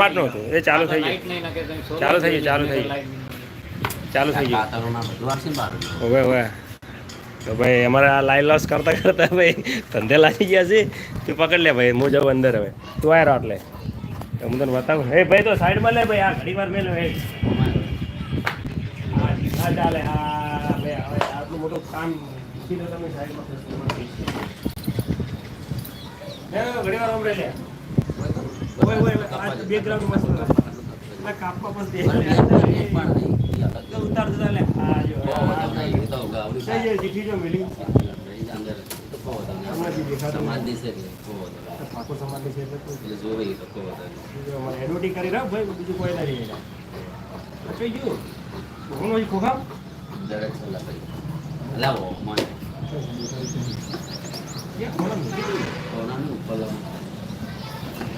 પાંચનું હતું. એ ચાલુ થઈ ગયું. ચાલુ થઈ ગયું, ચાલુ થઈ ગયું. ચાલુ થઈ ગયું. હવે હવે. તો ભાઈ અમારે આ લાઈન લોસ કરતા કરતા ભાઈ ધંધે લાગી ગયા છે. તું પકડ લે ભાઈ હું જાઉં અંદર હવે. તું આવ્યો એટલે તો હું તને બતાવું. હે ભાઈ તો સાઈડમાં લે ભાઈ આ ઘડી વાર મેલો હે આ આ ચાલે. આ હવે આટલું મોટું કામ મૂકી તમે સાઈડમાં લે લે, ઘડી વાર હમણાં લે. સમાજ દેશે એટલે. ઠાકોર સમાજની છે એટલે જોવે. બીજું અમારે એડવર્ટી કરી રહ્યા ભાઈ બીજું કોઈ ના રહી જાય જોઈ ગયું હું હજી ખોખા દરેક સલાહ કરી. લાવો, મને. કોનાનું ઉપર.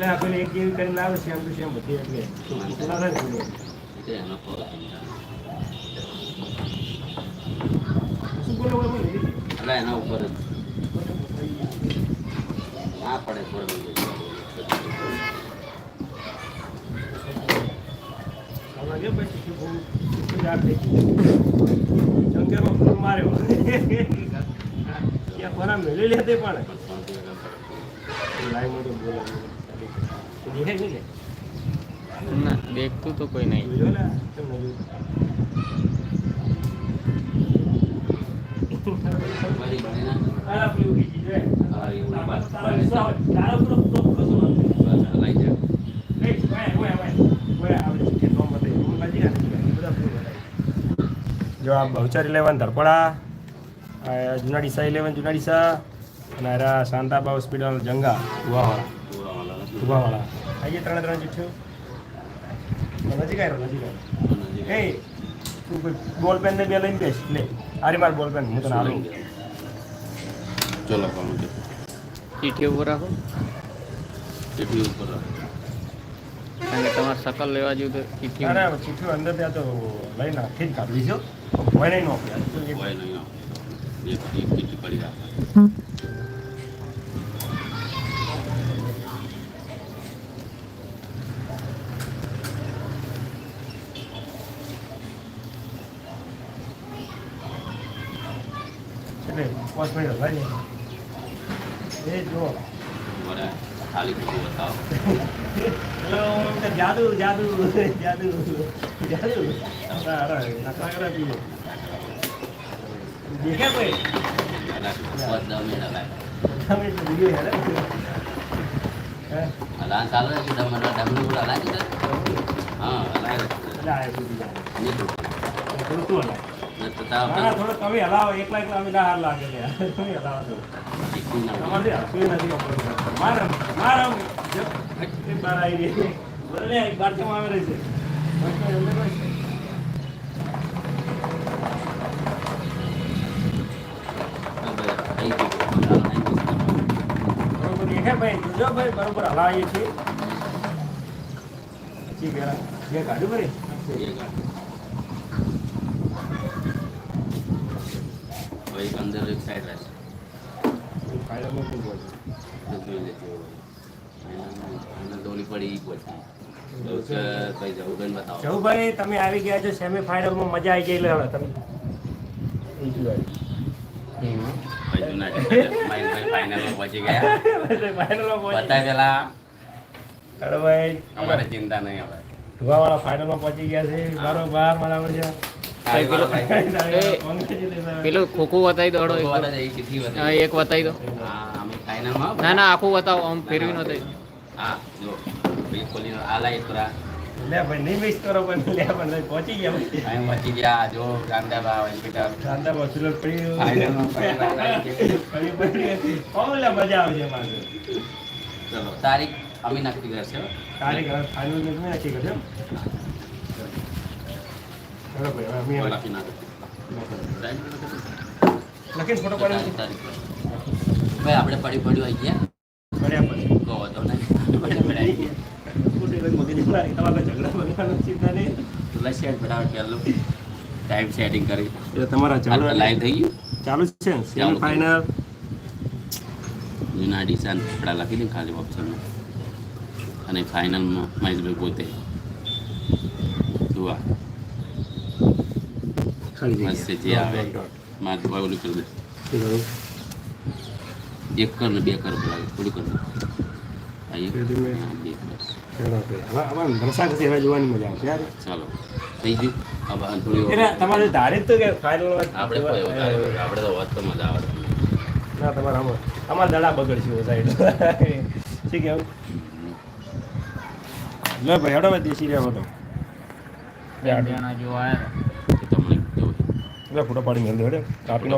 એટલે આપણે એક જેવી કરીને લાવે છે એમ તો સેમ બધી એટલે એનો. એટલે એના ઉપર ના પડે આ લાગે શીખી જાત થઈ ગઈ. જંગલમાં ફૂલ માર્યો. ત્યાં કોના મેળવી લે તે પણ લાઈવ મોટું બોલે દેખાય નહીં લે ના, દેખતું તો કોઈ નહીં. જો આ ઇલેવન ધરપડા જુનાડીસા ઇલેવન જુનાડીસા અને શાંતાબા હોસ્પિટલ જંગા ઉવાવાળા ઉવાવાળા આઈએ ત્રણે ત્રણ ચિઠ્ઠીઓ નજીક આવ્યો નજીક આવ્યો એ તું કોઈ બોલ પેન ને બે લઈને બેસ લે આરી માર બોલ પેન હું તને આલું ચલો કામ ચીઠી ઉપર રાખો ચીઠી ઉપર કારણ કે તમારે સકલ લેવા જેવું તો ચીઠી અરે અંદર ત્યાં તો લઈ નાખી જ કાઢવી છે ભય નહીં નોકરી નહીં પડી રાખે એટલે પાંચ મિનિટ હલાવી એ જો મને ખાલી ખોટું બતાવો હેલો જાદુ જાદુ જાદુ જાદુ અરે અરે નકરા કરે પીએ દેખે કોઈ અને બધા મેળા લાગે તમે તો વીડિયો હેડે હે જો. બરોબર હલાવીએ છીએ. પછી ઘેરા ઘેર ભાઈ અંદર એક સાઈડ રહેશે ફાયદો મૂકવું પડે જોઈ લેજો અને પડી પછી જવું બતાવો. તમે આવી ગયા છો સેમી મજા આવી ગઈ હવે તમે. અમારે ચિંતા નહીં હવે. ધુવાવાળા ફાઇનલમાં પહોંચી ગયા છે. બરોબર બરાબર છે. પેલું ખોખું વતાવી દો એક. બતાવી દો હા અમે ફાઇનલમાં ના ના આખું વતાવો આમ ફેરવી નો થઈ હા જો ભાઈ ખોલીને આ લાઈ થોડા લે ભાઈ નહીં મિસ કરો પણ લે પણ પહોંચી ગયા ભાઈ પહોંચી ગયા જો ગાંધાબા હોસ્પિટલ પડી લે મજા મારે. ચલો તારીખ અમે નક્કી કરશે. તારીખ ફાઇનલ નક્કી કરજો હેડો ભાઈ હવે અમે લખી નાખો લખીને ફોટો પાડી ભાઈ આપણે પડી પડ્યું આવી ગયા. પડ્યા પછી. કહો તો નહીં અને ફાઇનલમાં મહેશભાઈ પોતે. જુઓ ખાલી મસ્ત જે આવે. તો ઓલું કરી? દે એક કર ને બે કર પેલા થોડું કર. દે આ એક બે ધીમે. હા, બે બસ હવે આમાં હવે જોવાની મજા આવશે યાર. ચાલો. થઈ ગયું. તમારે ધારે તો કે આપણે આપણે તો વાત તો મજા આવે. ના તમારે અમારા દડા બગડશે ઓ સાઈડ શું કેવું? લે ભાઈ હેડો ભાઈ દેશી રહ્યા હતો બે જણા જો આયા. એ તમને જોવે લે ફોટો પાડી મેળ દે હેડો કાપી